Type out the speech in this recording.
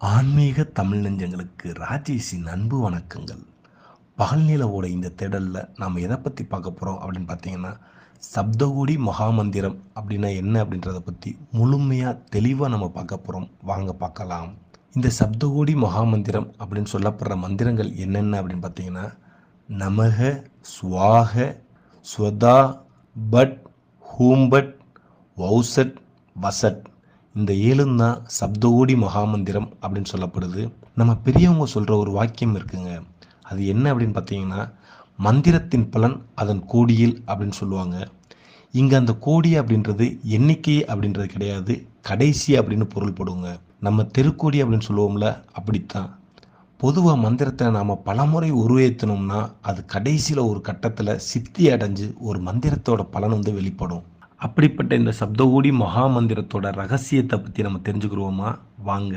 ஆன்மீக தமிழ் நெஞ்சங்களுக்கு ராஜேஷின் அன்பு வணக்கங்கள். பகல்நிலவோட இந்த தேடலில் நாம் எதை பற்றி பார்க்க போகிறோம் அப்படின்னு பார்த்தீங்கன்னா சப்தகோடி மகாமந்திரம் அப்படின்னா என்ன அப்படின்றத பற்றி முழுமையாக தெளிவாக நம்ம பார்க்க போகிறோம் வாங்க பார்க்கலாம். இந்த சப்தகோடி மகாமந்திரம் அப்படின்னு சொல்லப்படுற மந்திரங்கள் என்னென்ன அப்படின்னு பார்த்தீங்கன்னா நமக சுவாக ஸ்வதா பட் ஹூம்பட் வௌசட் வசட். இந்த ஏழும் தான் சப்தோடி மகாமந்திரம் அப்படின்னு சொல்லப்படுது. நம்ம பெரியவங்க சொல்கிற ஒரு வாக்கியம் இருக்குங்க. அது என்ன அப்படின்னு பார்த்தீங்கன்னா மந்திரத்தின் பலன் அதன் கோடியில் அப்படின்னு சொல்லுவாங்க. இங்கே அந்த கோடி அப்படின்றது எண்ணிக்கை அப்படின்றது கிடையாது கடைசி அப்படின்னு பொருள்படுங்க நம்ம தெருக்கோடி அப்படின்னு சொல்லுவோம்ல அப்படித்தான். பொதுவாக மந்திரத்தை நாம் பலமுறை உருவேற்றினோம்னா அது கடைசியில் ஒரு கட்டத்தில் சித்தி அடைஞ்சு ஒரு மந்திரத்தோட பலன் வந்து வெளிப்படும். அப்படிப்பட்ட இந்த சப்தகோடி மகாமந்திரத்தோட ரகசியத்தை பற்றி நம்ம தெரிஞ்சுக்கிறோமா? வாங்க.